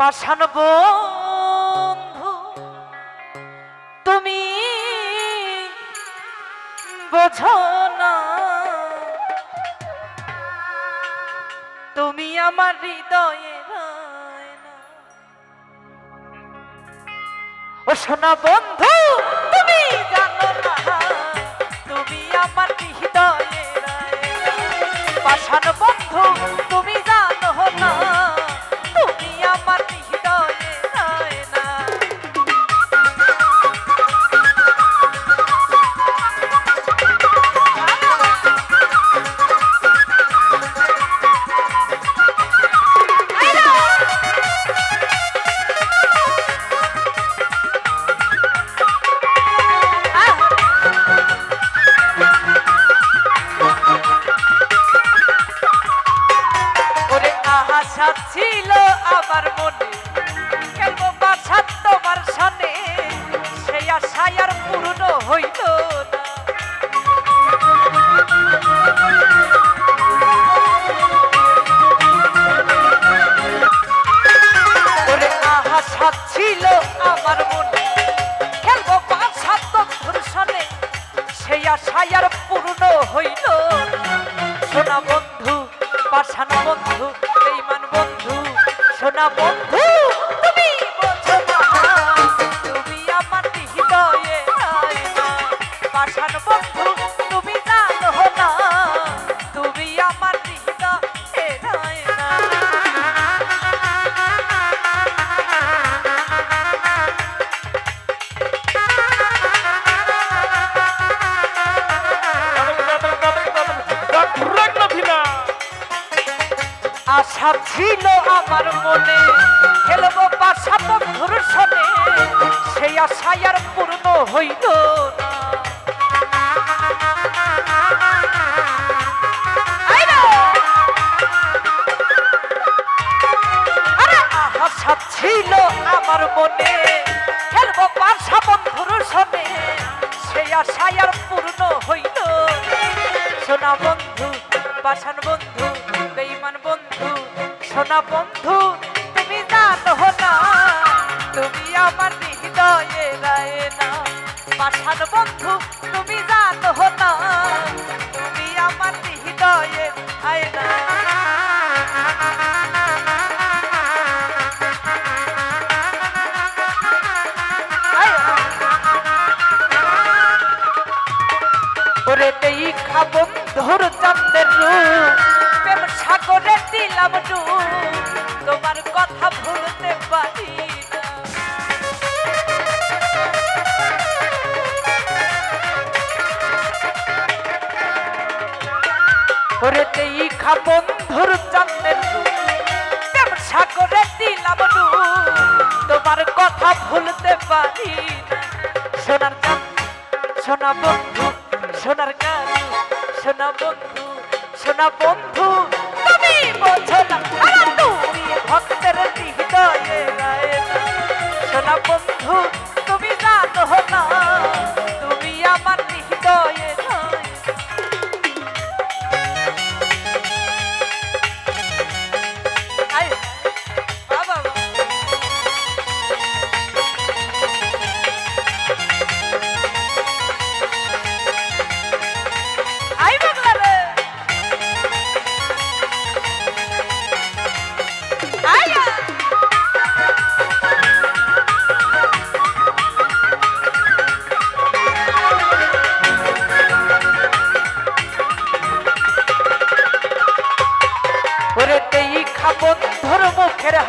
পাষাণ বন্ধু তুমি বোঝো না তুমি আমার হৃদয়ে। ও সোনা বন্ধু তুমি জানো না আমার মনে। কেন বাসা তোমার সামনে সেই আশায় পূর্ণ হইল না। ছিল আমার মনে। খেলব বাসা বন্ধুর সামনে সেই পূর্ণ হইল সোনা বন্ধু পাশান বন্ধু সোনা বন্ধু তুমি বোঝো না তুমি আমার হৃদয়ে পাশান বন্ধু তুমি জানো না তুমি আমার আশা ছিল আমার মনে খেলব বাসা বন্ধুর সনে সেই আশায় আর পূর্ণ হইল না! ছিল আমার মনে। খেলব বাসা বন্ধুর সনে সেই আশায় আর পূর্ণ হইল সোনা বন্ধু পাশান বন্ধু সোনা বন্ধু, তুমি জানো না। তুমি আমার হৃদয়ে রায় না। পাশান বন্ধু, তুমি জানো না। তুমি আমার হৃদয়ে আয় না। না। খাব ধর চান্দের রূপ, প্রেম সাগরে দিলাম ডুব। ওরে দেই খাব ধর চান্দের রূপ প্রেম দিলাম তোমার কথা ভুলতে পারি না। সোনার চাঁদ, সোনা বন্ধু, সোনার গান, সোনা বন্ধু সোনা বন্ধু। তুমি বোঝো না তুমি ভক্তের হৃদয়ে সোনা বন্ধু, তুমি জানো না।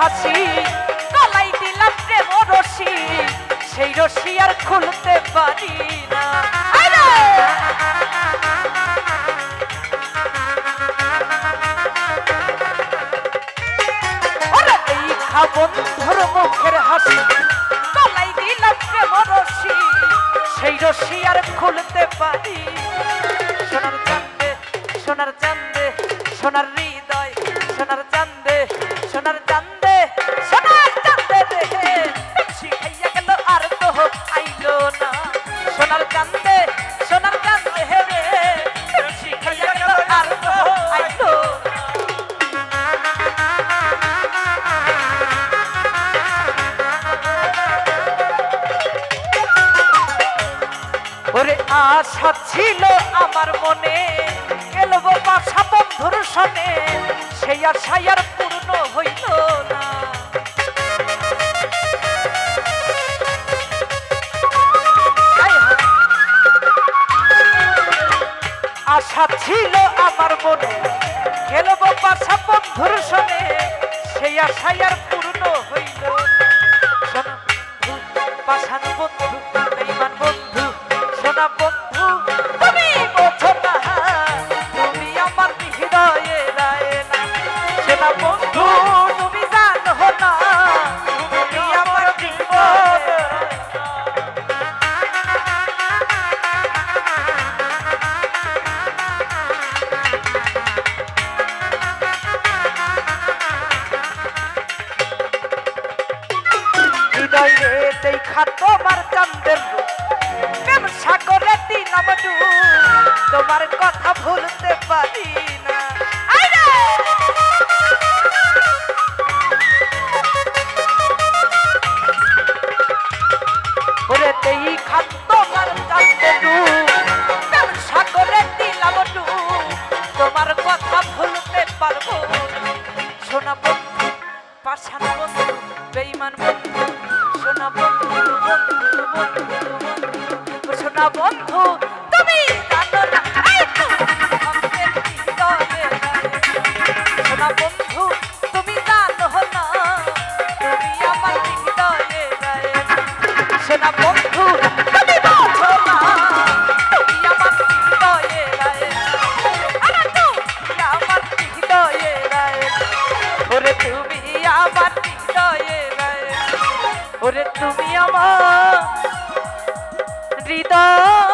হাসি গলাই দিলাম প্রেম রশি সেই রশি আর খুলতে পারি আমার মনে। খেলব বাসা বন্ধুর সনে, সেই আর পূর্ণ হইল না। আশা ছিল আমার মনে। খেলব বাসা বন্ধুর সনে, সেই আশাই আর পূর্ণ হইল শোনো বন্ধু পাশান বন্ধু, শোনা তোমার কথা ভুলতে পারি শোনা বন্ধু, তুমি জানো না বন্ধু, তুমি জানো না তুমি আমার হৃদয়ে। শোনা বন্ধু, তুমি বোঝো না তুমি আমার হৃদয়ে। আরে তুমি আমার হৃদয়ে। ওরে তুমি আমার হৃদয়ে ওরে তুমি আমার হৃদয়